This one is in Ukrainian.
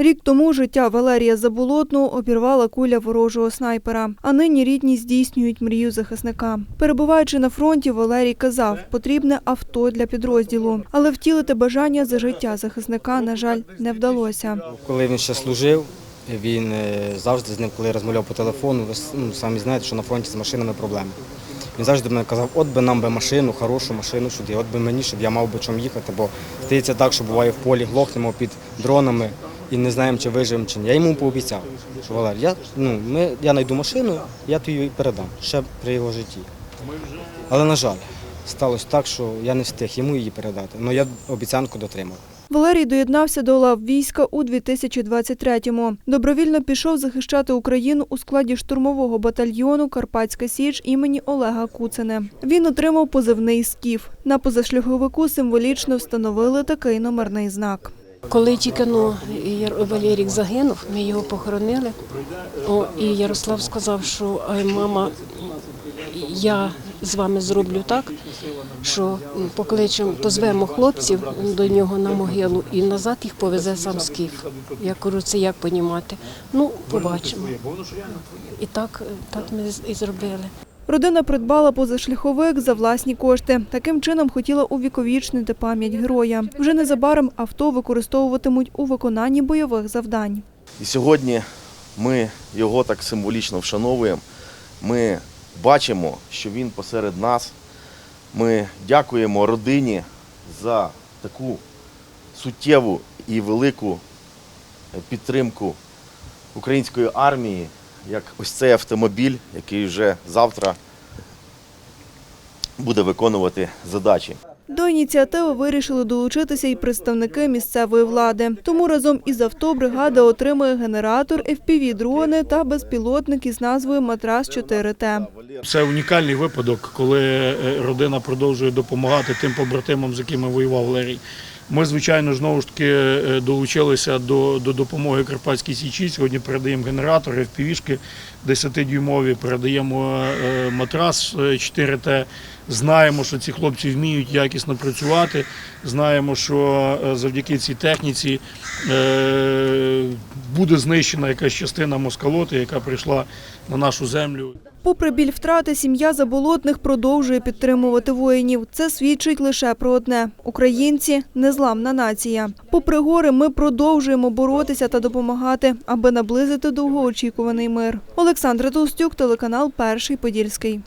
Рік тому життя Валерія Заболотного обірвала куля ворожого снайпера. А нині рідні здійснюють мрію захисника. Перебуваючи на фронті, Валерій казав, потрібне авто для підрозділу. Але втілити бажання за життя захисника, на жаль, не вдалося. Коли він ще служив, він е, завжди з ним, коли розмовляв по телефону, ви ну, самі знаєте, що на фронті з машинами проблеми. Він завжди мене казав, от би нам би машину, хорошу машину сюди, от би мені, щоб я мав би чим їхати, бо здається так, що буває в полі, глохнемо під дронами і не знаємо, чи виживемо, чи ні. Я йому пообіцяв, що Валер, я, ну, ми, я знайду машину, я тобі її передам ще при його житті. Але, на жаль, сталося так, що я не встиг йому її передати, але я обіцянку дотримав. Валерій доєднався до лав війська у 2023-му. Добровільно пішов захищати Україну у складі штурмового батальйону Карпатська Січ імені Олега Куцини. Він отримав позивний «Скіф». На позашляховику символічно встановили такий номерний знак. Коли тільки ну, Валерік загинув, ми його похоронили. О, і Ярослав сказав, що «Ай, мама, я з вами зроблю так, що покличемо, позвемо хлопців до нього на могилу і назад їх повезе сам скіф. Я кажу, це як понімати? Ну, побачимо. І так, так ми і зробили. Родина придбала позашляховик за власні кошти. Таким чином хотіла увіковічнити пам'ять героя. Вже незабаром авто використовуватимуть у виконанні бойових завдань. І сьогодні ми його так символічно вшановуємо. Ми бачимо, що він посеред нас. Ми дякуємо родині за таку суттєву і велику підтримку української армії, як ось цей автомобіль, який вже завтра буде виконувати задачі. До ініціативи вирішили долучитися і представники місцевої влади. Тому разом із авто бригада отримує генератор, FPV-дрони та безпілотник із назвою Матрас 4Т. Це унікальний випадок, коли е, родина продовжує допомагати тим побратимам, з якими воював Валерій. Ми, звичайно, знову ж таки е, долучилися до, до допомоги Карпатській Січі. Сьогодні передаємо генератори, впівішки 10-дюймові, передаємо е, матрас е, 4Т. Знаємо, що ці хлопці вміють якісно працювати. Знаємо, що е, завдяки цій техніці е, буде знищена якась частина москалоти, яка прийшла на нашу землю. Попри біль втрати, сім'я заболотних продовжує підтримувати воїнів. Це свідчить лише про одне: українці незламна нація. Попри гори, ми продовжуємо боротися та допомагати, аби наблизити довгоочікуваний мир. Олександра Толстюк, телеканал Перший Подільський.